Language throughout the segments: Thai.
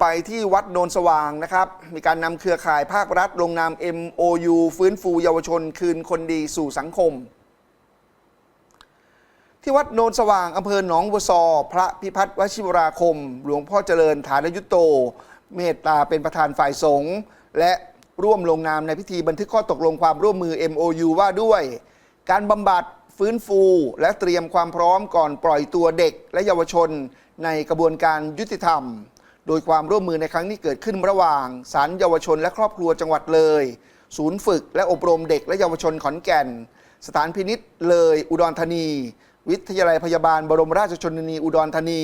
ไปที่วัดโนนสว่างนะครับ มีการนำเครือข่ายภาครัฐลงนาม MOU ฟื้นฟูเยาวชนคืนคนดีสู่สังคม ที่วัดโนนสว่างอำเภอหนองบัวซอ พระพิพัฒน์วชิวราคม หลวงพ่อเจริญฐานยุตโต เมตตาเป็นประธานฝ่ายสงฆ์และร่วมลงนามในพิธีบันทึกข้อตกลงความร่วมมือ MOU ว่าด้วย การบำบัดฟื้นฟูและเตรียมความพร้อมก่อนปล่อยตัวเด็กและเยาวชนในกระบวนการยุติธรรม โดยความร่วมมือในครั้งนี้เกิดขึ้นระหว่างศาลเยาวชนและครอบครัวจังหวัดเลย ศูนย์ฝึกและอบรมเด็กและเยาวชนขอนแก่น สถานพินิษเลยอุดรธานี วิทยาลัยพยาบาลบรมราชชนนีอุดรธานี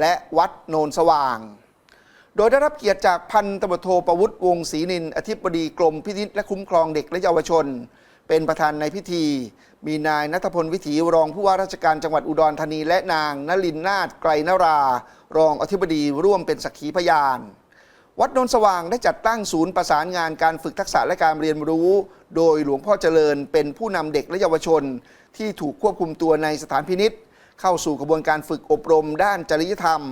และวัดโนนสว่าง โดยได้รับเกียรติจากพันตำรวจโทประวุฒิวงศรีนินอธิบดีกรมพินิษและคุ้มครองเด็กและเยาวชน เป็นประธานในพิธี มีนายนัทพลวิถีรองผู้ว่าราชการจังหวัดอุดรธานี และนางนลินนาถไกรนรา รองอธิบดีร่วมเป็นสักขีพยาน วัดนนสว่างได้จัดตั้งศูนย์ประสานงานการฝึกทักษะและการเรียนรู้ โดยหลวงพ่อเจริญเป็นผู้นำเด็กและเยาวชน ที่ถูกควบคุมตัวในสถานพินิษเข้าสู่กระบวนการฝึกอบรมด้านจริยธรรม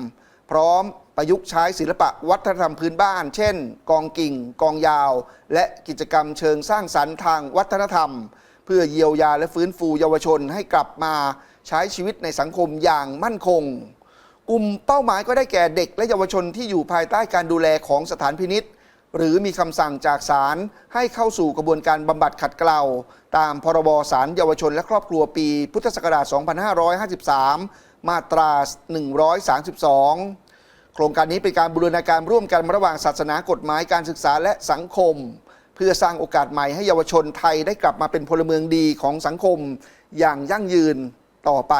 พร้อมประยุกต์ใช้ศิลปะวัฒนธรรมพื้นบ้าน เช่น กองกิ่ง กองยาว และกิจกรรมเชิงสร้างสรรค์ทางวัฒนธรรม เพื่อเยียวยาและฟื้นฟูเยาวชนให้กลับมาใช้ชีวิตในสังคมอย่างมั่นคง กลุ่มเป้าหมายก็ได้แก่เด็กและเยาวชนที่อยู่ภายใต้การดูแลของสถานพินิษหรือมีคำสั่งจากศาลให้เข้าสู่กระบวนการบำบัดขัดเกลาตามพรบศาลเยาวชนและครอบครัวปีพุทธศักราช 2553 มาตรา 132 โครงการนี้เป็นการบูรณาการร่วมกันระหว่างศาสนากฎหมายการศึกษาและสังคม เพื่อสร้างโอกาสใหม่ให้เยาวชนไทยได้กลับมาเป็นพลเมืองดีของสังคมอย่างยั่งยืนต่อไป